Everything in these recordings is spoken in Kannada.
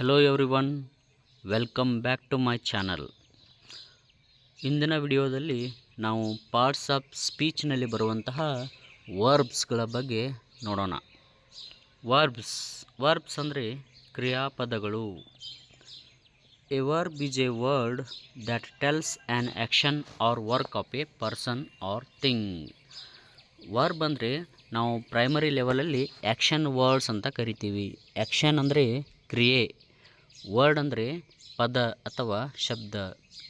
Hello everyone welcome back to my channel ಇಂದಿನ ವಿಡಿಯೋದಲ್ಲಿ ನಾವು ಪಾರ್ಟ್ಸ್ ಆಫ್ ಸ್ಪೀಚ್ನಲ್ಲಿ ಬರುವಂತಹ ವರ್ಬ್ಸ್ಗಳ ಬಗ್ಗೆ ನೋಡೋಣ. ವರ್ಬ್ಸ್ ವರ್ಬ್ಸ್ ಅಂದರೆ ಕ್ರಿಯಾಪದಗಳು. A verb is a word that tells an action or work of a person or thing verb ಅಂದರೆ ನಾವು ಪ್ರೈಮರಿ ಲೆವೆಲಲ್ಲಿ ಆ್ಯಕ್ಷನ್ ವರ್ಡ್ಸ್ ಅಂತ ಕರಿತೀವಿ. ಆ್ಯಕ್ಷನ್ ಅಂದರೆ ಕ್ರಿಯೆ. ವರ್ಡ್ ಅಂದರೆ ಪದ ಅಥವಾ ಶಬ್ದ.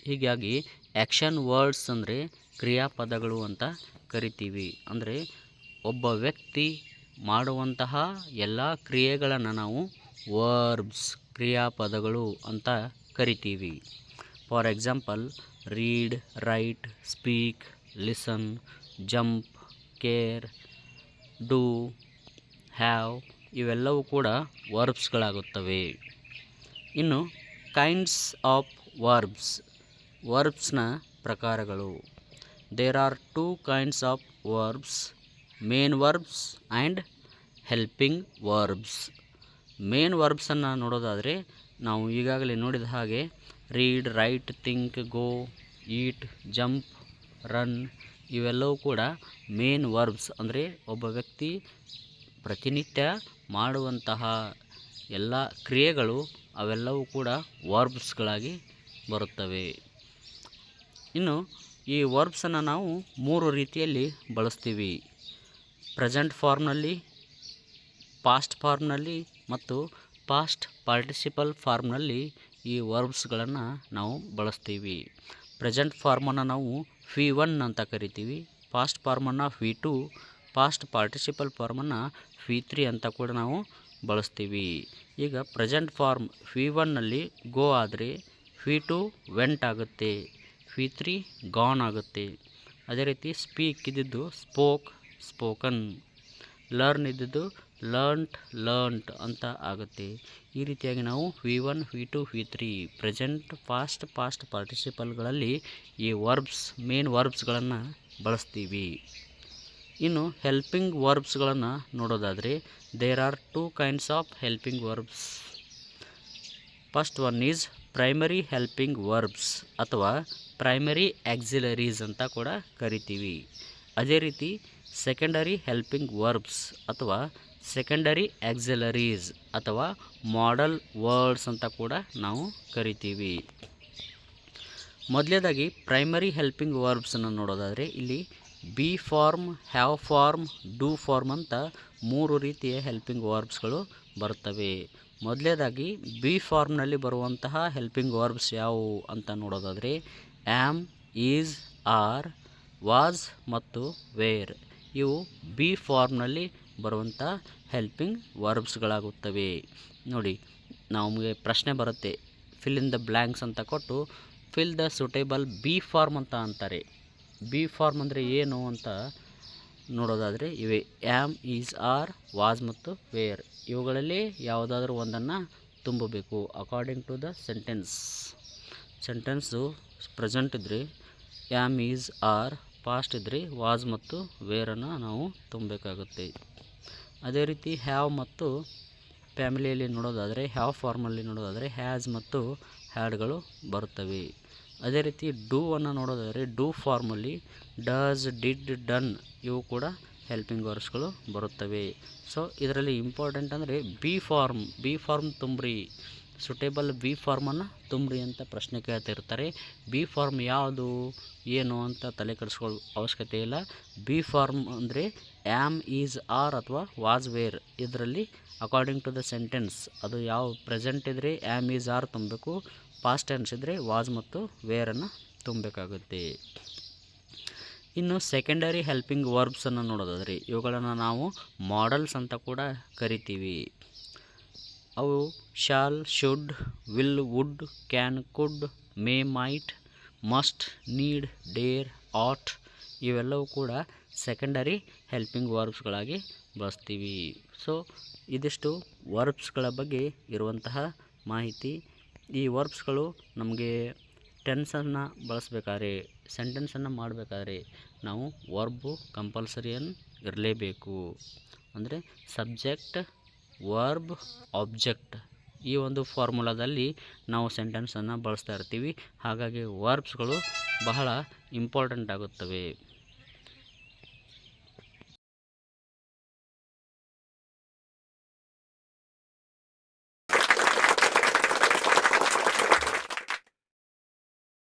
ಹೀಗಾಗಿ ಆ್ಯಕ್ಷನ್ ವರ್ಡ್ಸ್ ಅಂದರೆ ಕ್ರಿಯಾಪದಗಳು ಅಂತ ಕರಿತೀವಿ. ಅಂದರೆ ಒಬ್ಬ ವ್ಯಕ್ತಿ ಮಾಡುವಂತಹ ಎಲ್ಲ ಕ್ರಿಯೆಗಳನ್ನು ನಾವು ವರ್ಬ್ಸ್ ಕ್ರಿಯಾಪದಗಳು ಅಂತ ಕರಿತೀವಿ. For example read write speak listen jump care do have ಇವೆಲ್ಲವೂ ಕೂಡ ವರ್ಬ್ಸ್ಗಳಾಗುತ್ತವೆ ಇನ್ನು ಕೈಂಡ್ಸ್ ಆಫ್ ವರ್ಬ್ಸ್ ವರ್ಬ್ಸ್ನ ಪ್ರಕಾರಗಳು. There are two kinds of verbs main verbs and helping verbs main ವರ್ಬ್ಸನ್ನು ನೋಡೋದಾದರೆ ನಾವು ಈಗಾಗಲೇ ನೋಡಿದ ಹಾಗೆ read write think go eat jump run ಇವೆಲ್ಲವೂ ಕೂಡ ಮೇನ್ ವರ್ಬ್ಸ್ ಅಂದರೆ ಒಬ್ಬ ವ್ಯಕ್ತಿ ಪ್ರತಿನಿತ್ಯ ಮಾಡುವಂತಹ ಎಲ್ಲ ಕ್ರಿಯೆಗಳು ಅವೆಲ್ಲವೂ ಕೂಡ ವರ್ಬ್ಸ್ಗಳಾಗಿ ಬರುತ್ತವೆ. ಇನ್ನು ಈ ವರ್ಬ್ಸನ್ನು ನಾವು ಮೂರು ರೀತಿಯಲ್ಲಿ ಬಳಸ್ತೀವಿ. ಪ್ರೆಸೆಂಟ್ ಫಾರ್ಮ್ನಲ್ಲಿ, ಪಾಸ್ಟ್ ಫಾರ್ಮ್ನಲ್ಲಿ ಮತ್ತು ಪಾಸ್ಟ್ ಪಾರ್ಟಿಸಿಪಲ್ ಫಾರ್ಮ್ನಲ್ಲಿ ಈ ವರ್ಬ್ಸ್ಗಳನ್ನು ನಾವು ಬಳಸ್ತೀವಿ. ಪ್ರೆಸೆಂಟ್ ಫಾರ್ಮನ್ನು ನಾವು ಫಿ ಒನ್ ಅಂತ ಕರಿತೀವಿ, ಪಾಸ್ಟ್ ಫಾರ್ಮನ್ನು ಫಿ ಟು, ಪಾಸ್ಟ್ ಪಾರ್ಟಿಸಿಪಲ್ ಫಾರ್ಮನ್ನು ಫಿ ತ್ರೀ ಅಂತ ಕೂಡ ನಾವು ಬಳಸ್ತೀವಿ. ಈಗ ಪ್ರೆಸೆಂಟ್ ಫಾರ್ಮ್ ಫಿ ಒನ್ನಲ್ಲಿ ಗೋ ಆದರೆ ಫಿ ಟು ವೆಂಟ್ ಆಗುತ್ತೆ, ಫಿ ತ್ರೀ ಗಾನ್ ಆಗುತ್ತೆ. ಅದೇ ರೀತಿ ಸ್ಪೀಕ್ ಇದ್ದಿದ್ದು ಸ್ಪೋಕ್, ಸ್ಪೋಕನ್. ಲರ್ನ್ ಇದ್ದಿದ್ದು ಲರ್ನ್ಟ್ ಲರ್ನ್ಟ್ ಅಂತ ಆಗುತ್ತೆ. ಈ ರೀತಿಯಾಗಿ ನಾವು V one V two V three present past past ಪಾರ್ಟಿಸಿಪಲ್ಗಳಲ್ಲಿ ಈ ವರ್ಬ್ಸ್, ಮೇನ್ ವರ್ಬ್ಸ್ಗಳನ್ನು ಬಳಸ್ತೀವಿ. ಇನ್ನು ಹೆಲ್ಪಿಂಗ್ ವರ್ಬ್ಸ್ಗಳನ್ನು ನೋಡೋದಾದರೆ there are two kinds of helping verbs first one is primary helping verbs ಅಥವಾ ಪ್ರೈಮರಿ ಆಕ್ಸಿಲರೀಸ್ ಅಂತ ಕೂಡ ಕರಿತೀವಿ. ಅದೇ ರೀತಿ ಸೆಕೆಂಡರಿ ಹೆಲ್ಪಿಂಗ್ ವರ್ಬ್ಸ್ ಅಥವಾ ಸೆಕೆಂಡರಿ ಆಕ್ಸಿಲರೀಸ್ ಅಥವಾ ಮಾಡಲ್ ವರ್ಡ್ಸ್ ಅಂತ ಕೂಡ ನಾವು ಕರಿತೀವಿ. ಮೊದಲೇದಾಗಿ ಪ್ರೈಮರಿ ಹೆಲ್ಪಿಂಗ್ ವರ್ಬ್ಸನ್ನು ನೋಡೋದಾದರೆ, ಇಲ್ಲಿ be form, have form, do form ಅಂತ ಮೂರು ರೀತಿಯ ಹೆಲ್ಪಿಂಗ್ ವರ್ಬ್ಸ್ಗಳು ಬರ್ತವೆ. ಮೊದಲೇದಾಗಿ ಬಿ ಫಾರ್ಮ್ನಲ್ಲಿ ಬರುವಂತಹ ಹೆಲ್ಪಿಂಗ್ ವರ್ಬ್ಸ್ ಯಾವುವು ಅಂತ ನೋಡೋದಾದರೆ ಆ್ಯಮ್ ಈಸ್, ಆರ್, ವಾಸ್ ಮತ್ತು ವೇರ್. ಇವು ಬಿ ಫಾರ್ಮ್ನಲ್ಲಿ ಬರುವಂಥ ಹೆಲ್ಪಿಂಗ್ ವರ್ಬ್ಸ್ಗಳಾಗುತ್ತವೆ. ನೋಡಿ, ನಮಗೆ ಪ್ರಶ್ನೆ ಬರುತ್ತೆ. ಫಿಲ್ ಇನ್ ದ ಬ್ಲ್ಯಾಂಕ್ಸ್ ಅಂತ ಕೊಟ್ಟು fill the suitable be form ಅಂತ ಅಂತಾರೆ. ಬಿ ಫಾರ್ಮ್ ಅಂದರೆ ಏನು ಅಂತ ನೋಡೋದಾದರೆ ಇವೆ. ಆ್ಯಮ್ ಈಸ್, ಆರ್, ವಾಸ್ ಮತ್ತು ವೇರ್. ಇವುಗಳಲ್ಲಿ ಯಾವುದಾದ್ರೂ ಒಂದನ್ನು ತುಂಬಬೇಕು. According to the sentence. Sentence present ಇದ್ದರೆ ಆ್ಯಮ್ ಈಸ್, ಆರ್, ಪಾಸ್ಟ್ ಇದ್ದರೆ ವಾಸ್ ಮತ್ತು ವೇರನ್ನು ನಾವು ತುಂಬಬೇಕಾಗುತ್ತೆ. ಅದೇ ರೀತಿ ಹ್ಯಾವ್ ಮತ್ತು ಫ್ಯಾಮಿಲಿಯಲ್ಲಿ ನೋಡೋದಾದರೆ, ಹ್ಯಾವ್ ಫಾರ್ಮಲ್ಲಿ ನೋಡೋದಾದರೆ, ಹ್ಯಾಸ್ ಮತ್ತು ಹ್ಯಾಡ್ಗಳು ಬರುತ್ತವೆ. ಅದೇ ರೀತಿ ಡೂ ಅನ್ನು ನೋಡೋದಾದರೆ ಡೂ ಫಾರ್ಮಲ್ಲಿ ಡಸ್, ಡಿಡ್, ಡನ್ ಇವು ಕೂಡ ಹೆಲ್ಪಿಂಗ್ ವರ್ಡ್ಸ್ಗಳು ಬರುತ್ತವೆ. ಸೊ ಇದರಲ್ಲಿ ಇಂಪಾರ್ಟೆಂಟ್ ಅಂದರೆ ಬಿ ಫಾರ್ಮ್ ಬಿ ಫಾರ್ಮ್ ತುಂಬ್ರಿ. ಸುಟೇಬಲ್ ಬಿ ಫಾರ್ಮನ್ನು ತುಂಬ್ರಿ ಅಂತ ಪ್ರಶ್ನೆ ಕೇಳ್ತಿರ್ತಾರೆ. ಬಿ ಫಾರ್ಮ್ ಯಾವುದು, ಏನು ಅಂತ ತಲೆ ಕೆಡಿಸ್ಕೊಳ್ಳೋ ಅವಶ್ಯಕತೆ ಇಲ್ಲ. ಬಿ ಫಾರ್ಮ್ ಅಂದರೆ ಆ್ಯಮ್ ಈಸ್ ಆರ್ ಅಥವಾ ವಾಸ್ ವೇರ್ ಇದರಲ್ಲಿ ಅಕಾರ್ಡಿಂಗ್ ಟು ದ ಸೆಂಟೆನ್ಸ್ ಅದು ಯಾವ ಪ್ರೆಸೆಂಟ್ ಇದ್ದರೆ ಆ್ಯಮ್ ಈಸ್ ಆರ್ ತುಂಬಬೇಕು. ಪಾಸ್ಟ್ ಟೆನ್ಸ್ ಇದ್ದರೆ ವಾಸ್ ಮತ್ತು ವೇರನ್ನು ತುಂಬಬೇಕಾಗುತ್ತೆ. ಇನ್ನು ಸೆಕೆಂಡರಿ ಹೆಲ್ಪಿಂಗ್ ವರ್ಬ್ಸನ್ನು ನೋಡೋದಾದರೆ ಇವುಗಳನ್ನು ನಾವು ಮಾಡಲ್ಸ್ ಅಂತ ಕೂಡ ಕರಿತೀವಿ. ಅವು shall, should, will, would, can, could, may, might, must, need, dare, ought ಇವೆಲ್ಲವೂ ಕೂಡ ಸೆಕೆಂಡರಿ ಹೆಲ್ಪಿಂಗ್ ವರ್ಬ್ಸ್ಗಳಾಗಿ ಬಳಸ್ತೀವಿ. ಸೊ, ಇದಿಷ್ಟು ವರ್ಬ್ಸ್ಗಳ ಬಗ್ಗೆ ಇರುವಂತಹ ಮಾಹಿತಿ. ಈ ವರ್ಬ್ಸ್ಗಳು ನಮಗೆ ಟೆನ್ಸನ್ನು ಬಳಸಬೇಕಾದ್ರೆ, ಸೆಂಟೆನ್ಸನ್ನು ಮಾಡಬೇಕಾದ್ರೆ ನಾವು ವರ್ಬು ಕಂಪಲ್ಸರಿಯನ್ನು ಇರಲೇಬೇಕು. ಅಂದರೆ ಸಬ್ಜೆಕ್ಟ್ ವರ್ಬ್ ಆಬ್ಜೆಕ್ಟ್ ಈ ಒಂದು ಫಾರ್ಮುಲಾದಲ್ಲಿ ನಾವು ಸೆಂಟೆನ್ಸನ್ನು ಬಳಸ್ತಾ ಇರ್ತೀವಿ. ಹಾಗಾಗಿ ವರ್ಬ್ಸ್ಗಳು ಬಹಳ ಇಂಪಾರ್ಟೆಂಟ್ ಆಗುತ್ತವೆ.